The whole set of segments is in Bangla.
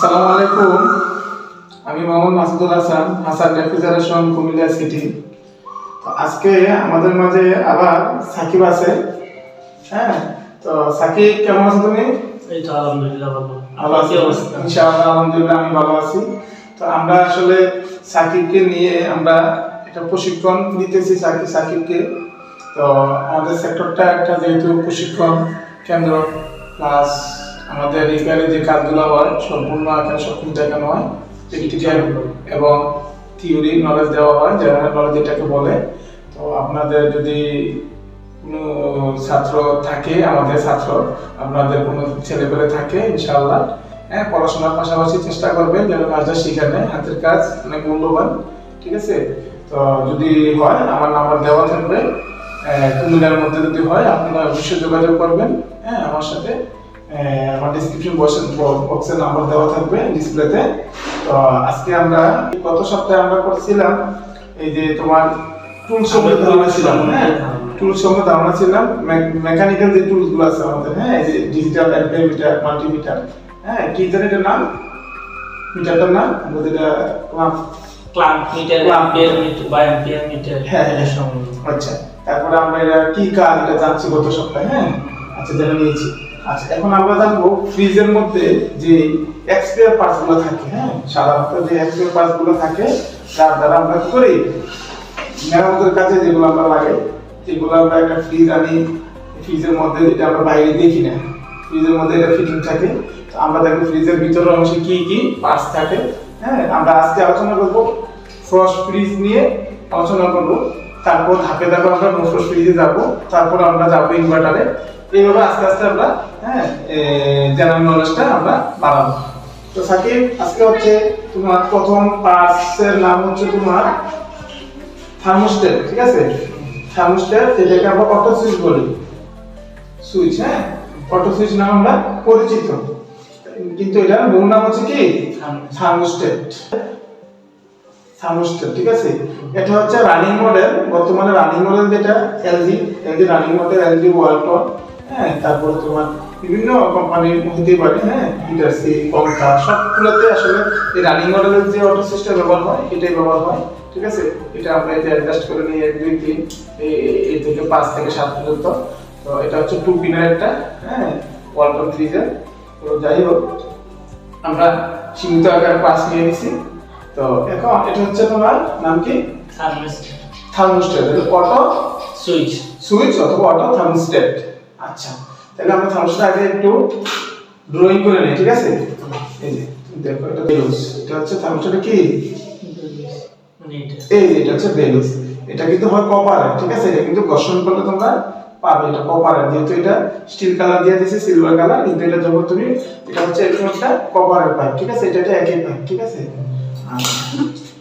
আসসালামু আলাইকুম। আমি মোহাম্মদ মাসুদুল হাসান হাসান রেফ্রিজারেশন কুমিল্লা সিটি। তো আজকে আমাদের মাঝে আবার সাকিব আছে। হ্যাঁ তো সাকিব কেমন আছো তুমি? এই তো আলহামদুলিল্লাহ ভালো। ভালো আছি। ইনশাআল্লাহ আলহামদুলিল্লাহ আমি ভালো আছি। তো আমরা আসলে সাকিবকে নিয়ে আমরা একটা প্রশিক্ষণ দিতেছি সাকিব সাকিবকে। তো আমাদের সেক্টরটা একটা যেহেতু প্রশিক্ষণ কেন্দ্র প্লাস আমাদের রিপেয়ারে যে কাজগুলো হয়, সম্পূর্ণ এখানে সব কিছু দেখানো হয় প্র্যাকটিক্যাল এবং থিওরি নলেজ দেওয়া হয় জেনারেল নলেজ এটাকে বলে। তো আপনাদের যদি কোনো ছাত্র থাকে, আমাদের ছাত্র, আপনাদের কোনো ছেলেপেলে থাকে, ইনশাআল্লাহ। হ্যাঁ পড়াশোনার পাশাপাশি চেষ্টা করবেন যেন কাজটা শিখানে হাতের কাজ অনেক মূল্যবান, ঠিক আছে? তো যদি হয়, আমার নাম্বার দেওয়া থাকবে। কুমিল্লার মধ্যে যদি হয়, আপনারা অবশ্যই যোগাযোগ করবেন। হ্যাঁ আমার সাথে। আমার ডিসক্রিপশন বক্সে বক্সের নাম্বার দেওয়া থাকবে ডিসপ্লেতে তো আজকে আমরা গত সপ্তাহে আমরা করছিলাম এই যে তোমার টুল সম্বন্ধে ধারণা ছিলাম হ্যাঁ? টুল সম্বন্ধে ধারণা ছিলাম। মেকানিক্যাল যে টুলসগুলো আছে আমাদের হ্যাঁ? এই যে ডিজিটাল অ্যাম্পিয়ার মাল্টিমিটার হ্যাঁ? কি জানি এটার নাম? মিটারটার নাম? আমরা যেটা clamp clamp meter. Ampere meter বা অ্যাম্পিয়ার মিটার হ্যাঁ, হ্যাঁ। এর সম্বন্ধে আচ্ছা তারপরে আমরা এটা কি কাজ এটা জানছি গত সপ্তাহে হ্যাঁ? আচ্ছা জেনে নিয়েছি। আচ্ছা এখন আমরা জানব ফ্রিজের মধ্যে যে এক্সপায়ার পার্টসগুলো থাকে হ্যাঁ? সাধারণত যে এক্সপায়ার পার্টসগুলো থাকে, তার দ্বারা আমরা করি? মেরামতের কাজে যেগুলো আমরা লাগে যেগুলো আমরা একটা ফ্রিজ আনি, ফ্রিজের মধ্যে এটা আমরা বাইরে দেখি না। ফ্রিজের মধ্যে এটা ফিটিং থাকে আমরা দেখো ফ্রিজের ভিতরের অংশে কি কি পার্টস থাকে হ্যাঁ? আমরা আজকে আলোচনা করব ফ্রস্ট ফ্রিজ নিয়ে আলোচনা করব। তারপর ধাপে ধাপে আমরা ফ্রস্ট ফ্রিজে যাব, তারপর আমরা যাব ইনভার্টারে এইভাবে আস্তে আস্তে আমরা হ্যাঁ জেনারেল নলেজটা আমরা বাড়াবো। তো সাকিব আজকে হচ্ছে তোমার প্রথম পার্টসের নাম হচ্ছে তোমার থার্মোস্টেট ঠিক আছে? থার্মোস্টেট যেটাকে আমরা অটো সুইচ বলি। সুইচ হ্যাঁ? অটো সুইচ নাম আমরা পরিচিত। কিন্তু এটার মূল নাম হচ্ছে কি? থার্মোস্টেট থার্মোস্টেট ঠিক আছে? এটা হচ্ছে রানিং মডেল বর্তমানে রানিং মডেল যেটা LG LG running model LG Walton হ্যাঁ তারপরে তোমার বিভিন্ন কোম্পানির হতে পারে হ্যাঁ হিটারসি পঙ্খা সবগুলোতে আসলে এই রানিং মডেলের যে অটো সিস্টেম ব্যবহার হয় এটাই ব্যবহার হয় ঠিক আছে? এটা আমরা এটা অ্যাডজাস্ট করে নিয়ে এক দুই তিন এই থেকে পাঁচ থেকে সাত পর্যন্ত। তো এটা হচ্ছে টু পিনের একটা হ্যাঁ ওয়ালটন ফ্রিজার তো। যাই হোক আমরা সীমিত আকার পাস নিয়ে নিছি। তো এখন এটা হচ্ছে তোমার নাম কি? Thermostat thermostat auto switch switch অথবা অটো থার্মোস্টেট আচ্ছা তাহলে আমরা থার্মোস্টেট আগে একটু ড্রয়িং করে নিই, ঠিক আছে? এই যে, দেখো, এটা বেলুস এটা হচ্ছে থার্মোস্টেট কি? এই এটা হচ্ছে বেলুস এটা কিন্তু হয় কপারের ঠিক আছে? এটা কিন্তু ঘর্ষণ করলে তোমরা পাবে, এটা কপারের যেহেতু এটা স্টিল কালার দিয়ে দিয়েছে সিলভার কালার কিন্তু এটা যখন তুমি, এটা হচ্ছে এরকম একটা কপারের পাইপ ঠিক আছে? এটা একটা একই পাইপ ঠিক আছে।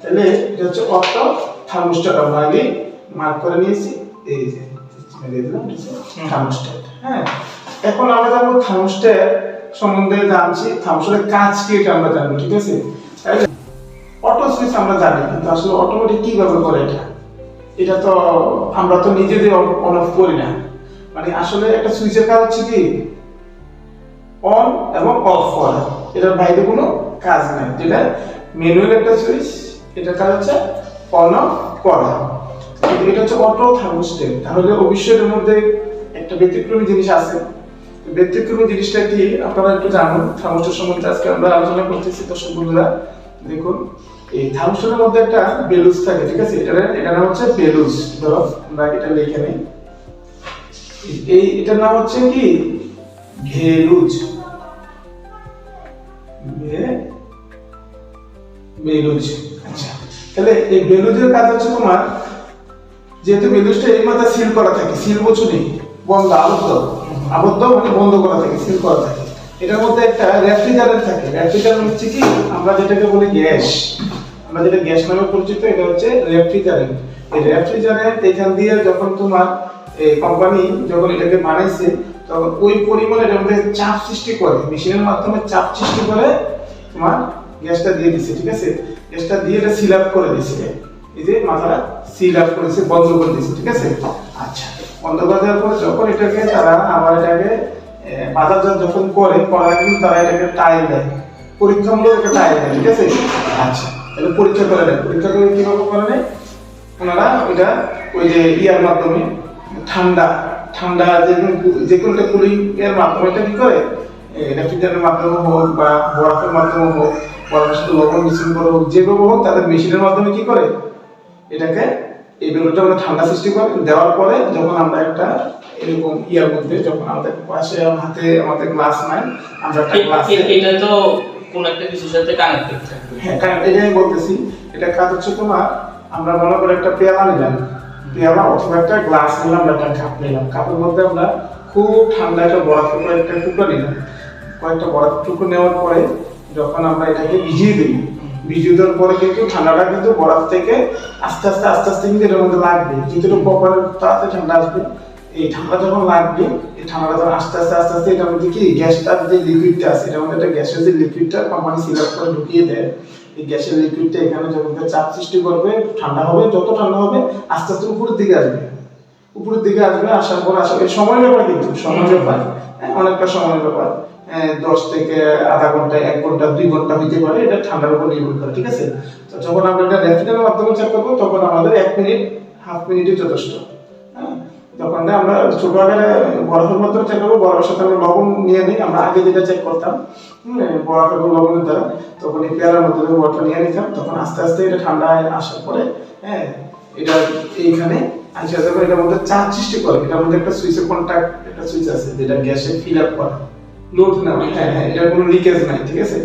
তাহলে এটা হচ্ছে অটো থার্মোস্ট্যাট আমরা আগে মার্ক করে নিয়েছি। এই যে দিয়ে দিলাম থার্মোস্ট্যাট। হ্যাঁ? এখন আমরা জানব থার্মোস্ট্যাট সম্বন্ধে জানছি থার্মোস্ট্যাটের কাজ কি এটা আমরা জানব ঠিক আছে? অটো সুইচ আমরা জানি কিন্তু আসলে অটোমেটিক কীভাবে করে এটা? এটা তো আমরা তো নিজেদের অন অফ করি না। মানে আসলে একটা সুইচের কাজ হচ্ছে কি? অন এবং অফ করা। এটার বাইরে কোনো কাজ নাই। যেটা ম্যানুয়াল একটা সুইচ এটা কাজ হচ্ছে অন অফ করা। এটা হচ্ছে অটো থার্মোস্টেট তাহলে অবশ্যই মধ্যে একটা ব্যতিক্রমী জিনিস আছে। ব্যতিক্রমী জিনিসটা কি? আপনারা একটু জানুন। থার্মোস্টেট সম্বন্ধে আজকে আমরা আলোচনা করতেছি দর্শক বন্ধুরা। দেখুন, এই থার্মোস্টেটের মধ্যে একটা বেলুস থাকে, ঠিক আছে? এটা এটার নাম হচ্ছে বেলুস ধরো, আমরা এটা লিখে নিই। এই এটার নাম হচ্ছে কি? ভেলুজ বেলুজ। আচ্ছা। তাহলে এই বেলুজের কাজ হচ্ছে তোমার যেহেতু বেলুজটা এই মাথা সিল করা থাকে সিল বছু নেই বন্ধ, আবদ্ধ। আবদ্ধ মানে বন্ধ করা থাকে সিল করা থাকে। এটার মধ্যে একটা রেফ্রিজারেন্ট থাকে। রেফ্রিজারেন্ট হচ্ছে কি? আমরা যেটাকে বলি গ্যাস। আমরা যেটা গ্যাস নামে পরিচিত, এটা হচ্ছে রেফ্রিজারেন্ট এই রেফ্রিজারেন্ট এখান দিয়ে যখন তোমার এই কোম্পানি যখন এটাকে বানাইছে, তখন ওই পরিমাণে এটার মধ্যে চাপ সৃষ্টি করে। মেশিনের মাধ্যমে চাপ সৃষ্টি করে তোমার গ্যাসটা দিয়ে দিছে, ঠিক আছে? গ্যাসটা দিয়ে এটা সিল আপ করে দিছে। এই যে মাথাটা সিল আপ করেছে বন্ধ করে দিছে, ঠিক আছে? আচ্ছা বন্ধ করে দেওয়ার পর যখন এটাকে তারা আবার এটাকে বাজারজাত যখন করে করার কিন্তু তারা এটাকে টাইল দেয়। পরীক্ষামূলক একটা টাইম ঠিক আছে? আচ্ছা তাহলে পরীক্ষা করে নেয় পরীক্ষা করে কীভাবে করে নেয়? ওনারা ওইটা ওই যে ইয়ার মাধ্যমে, ঠান্ডা ঠান্ডা যে কোনো- যে কোনো একটা কুলিং এর মাধ্যমে এটা কি করে? রেফ্রিজারেটের মাধ্যমে হোক বা বরফের মাধ্যমে হোক বরফের সাথে লবণ মিশ্রণ করে হোক, যেভাবে হোক তাদের মেশিনের মাধ্যমে কি করে? এটাকে এই বেলুনটা আমরা ঠান্ডা সৃষ্টি করে দেওয়ার পরে যখন আমরা একটা এরকম ইয়ার মধ্যে যখন আমাদের পাশে হাতে আমাদের গ্লাস নাই আমরা একটা গ্লাসে এটা তো কোন একটা কিছুর সাথে কানেক্টেড থাকবে। হ্যাঁ কারণ এটা আমি বলতেছি। এটা কাজ হচ্ছে তোমার আমরা মনে করে একটা পেয়ালা নিলাম। পেয়ালা অথবা একটা গ্লাস নিলাম বা একটা কাপ নিলাম। কাপের মধ্যে আমরা খুব ঠান্ডা একটা বরফের করে একটা টুকরো নিলাম। কয়েকটা বরফ টুকরো নেওয়ার পরে যখন আমরা এটাকে ভিজিয়ে দিই দেওয়ার পরে কিন্তু ঠান্ডাটা কিন্তু বরফ থেকে আস্তে আস্তে আস্তে আস্তে কিন্তু এটার মধ্যে লাগবে। যেহেতু কপারের তাড়াতাড়ি ঠান্ডা আসবে এই ঠান্ডা যখন লাগবে এই ঠান্ডাটা যখন আস্তে আস্তে আস্তে আস্তে এটার মধ্যে কি? গ্যাসটার যে লিকুইডটা আছে এটার মধ্যে একটা গ্যাসের যে লিকুইডটা কোম্পানি সিলেক্ট করে ঢুকিয়ে দেয় এই গ্যাসের লিকুইডটা এখানে যখন চাপ সৃষ্টি করবে ঠান্ডা হবে যত ঠান্ডা হবে আস্তে আস্তে উপরের দিকে আসবে। উপরের দিকে আসবে আসার পর আসবে সময় ব্যাপার কিন্তু সময় ব্যাপার। হ্যাঁ, অনেকটা সময় ব্যাপার। দশ থেকে আধা ঘণ্টা এক ঘণ্টা দুই ঘণ্টা হইতে পারে এটা ঠান্ডার উপর নির্ভর করে ঠিক আছে? তো যখন আমরা এটা রেফ্রিজারের মাধ্যমে চেক করব তখন আমাদের এক মিনিট হাফ মিনিটই যথেষ্ট হ্যাঁ, যখন না আমরা ছোট আকারে বরফের মাধ্যমে চেক করব বরফের সাথে আমরা লবণ নিয়ে নিই আমরা আগে যেটা চেক করতাম বরফ এবং লবণের দ্বারা তখন এই পেয়ারার মধ্যে বরফটা নিয়ে নিতাম তখন আস্তে আস্তে এটা ঠান্ডা আসার পরে হ্যাঁ এটা এইখানে আসা যাবে এটার মধ্যে চাপ সৃষ্টি করে এটার মধ্যে একটা সুইচের কন্ট্যাক্ট একটা সুইচ আছে যেটা গ্যাসে ফিল আপ করে। লোড না হ্যাঁ হ্যাঁ এটার কোনো লিকেজ নাই, ঠিক আছে?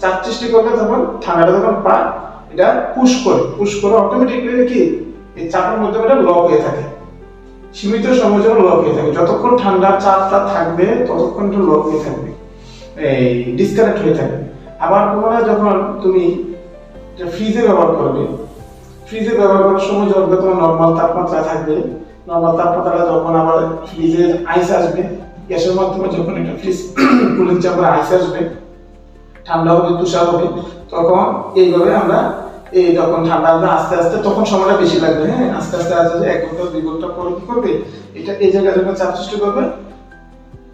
চাপ সৃষ্টি করলে তখন ঠান্ডাটা যখন পায় এটা পুশ করে পুশ করে অটোমেটিকলি কি? এই চাপের মধ্যে এটা লক হয়ে থাকে। সীমিত সময়ের জন্য লক হয়ে থাকে। যতক্ষণ ঠান্ডার চাপটা থাকবে, ততক্ষণ এটা লক হয়ে থাকবে। এই ডিসকানেক্ট হয়ে থাকবে আবার পুনরায় যখন তুমি ফ্রিজে ব্যবহার করবে ফ্রিজে ব্যবহার করার সময় যখন তোমার নর্মাল তাপমাত্রা থাকবে নর্মাল তাপমাত্রা যখন আবার ফ্রিজের আইস আসবে গ্যাসের মাধ্যমে যখন একটা ফ্রিজ কুলিং চাপের আইস আসবে, ঠান্ডা হবে, তুষার হবে, তখন এইভাবে আমরা এই যখন ঠান্ডা আসবে, আস্তে আস্তে তখন সময়টা বেশি লাগবে। হ্যাঁ আস্তে আস্তে আস্তে আস্তে এক ঘণ্টা, দুই ঘণ্টা পরে কি করবে? এটা এই জায়গায় যখন চাপ সৃষ্টি করবে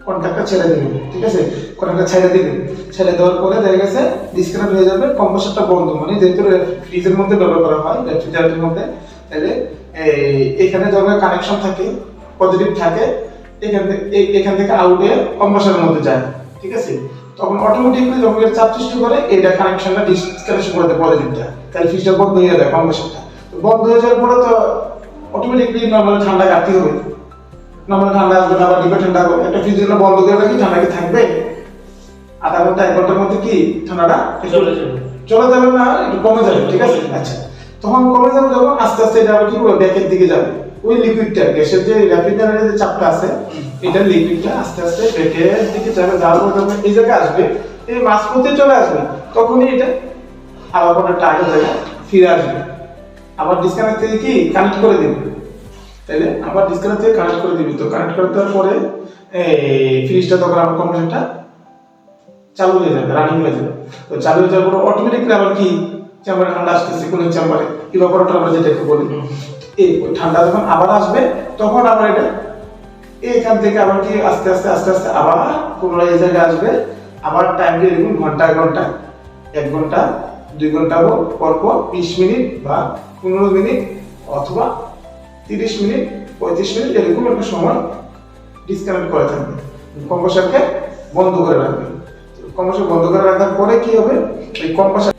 কন্ট্যাক্টটা ছেড়ে দিবে, ঠিক আছে? কন্ট্যাক্টটা ছেড়ে দিবে। ছেড়ে দেওয়ার পরে দেখা গেছে ডিসকানেক্ট হয়ে যাবে কম্প্রেসারটা বন্ধ। মানে যেহেতু ফ্রিজের মধ্যে ব্যবহার করা হয় রেফ্রিজারেটরের মধ্যে, তাহলে এখানে যখন কানেকশন থাকে পজিটিভ থাকে এখান থেকে এখান থেকে আউটে কম্প্রেসারের মধ্যে যায় ঠিক আছে? তখন অটোমেটিকলি যখন এটা চাপ সৃষ্টি করে এটা কানেকশনটা ডিসকানেকশন করে দেয় পজিটিভটা তাহলে ফ্রিজটা বন্ধ হয়ে যায় কম্প্রেসারটা তো বন্ধ হয়ে যাওয়ার পরে তো অটোমেটিকলি নর্মাল ঠান্ডা কাটতে হবে। নর্মাল ঠান্ডা আসবে না আবার ডিপে ঠান্ডা হবে। একটা ফ্রিজ বন্ধ করে রাখি ঠান্ডা কি থাকবে? আধা ঘণ্টা এক ঘণ্টার মধ্যে কি ঠান্ডাটা চলে যাবে? চলে যাবে না একটু কমে যাবে ঠিক আছে? আচ্ছা। তখন কমে যাবে যখন আস্তে আস্তে এটা আবার কি করবে ব্যাকের দিকে যাবে। ওই লিকুইডটা, গ্যাসের যে রেফ্রিজারেটরের যে চাপটা আছে, এটা লিকুইডটা আস্তে আস্তে ব্যাকের দিকে যাবে, যাওয়ার পর এই জায়গায় আসবে, এই মাঝপথে চলে আসবে, তখনই এটা আবার কোনো আগের জায়গায় ফিরে আসবে। আবার ডিসকানেক্ট থেকে কি? কানেক্ট করে দিবে। তাইলে আবার ডিসকানেক্ট থেকে কানেক্ট করে দিবি। তো কানেক্ট করে দেওয়ার পরে ফ্রিজটা তখন আবার কম্পিউটারটা চালু হয়ে যাবে রানিং হয়ে যাবে। তো চালু হয়ে যাওয়ার পর অটোমেটিকলি আবার কি? চেম্বারে ঠান্ডা আসতেছে কোনো চেম্বারে ইভাপোরেটর আমরা যেটাকে বলি। এই ঠান্ডা যখন আবার আসবে, তখন আবার এটা। এইখান থেকে আবার কি আস্তে আস্তে আস্তে আস্তে আবার পুনরায় এই জায়গায় আসবে। আবার টাইম দিয়ে দেখুন ঘন্টায় ঘণ্টা, এক ঘণ্টা, দুই ঘণ্টা হোক পর পর বিশ মিনিট বা পনেরো মিনিট অথবা তিরিশ মিনিট, পঁয়ত্রিশ মিনিট, এরকম একটা সময় ডিসকানেক্ট করে থাকবে। কম্প্রেসারকে বন্ধ করে রাখবে। কম্প্রেসার বন্ধ করে রাখার পরে কি হবে? এই কম্প্রেসার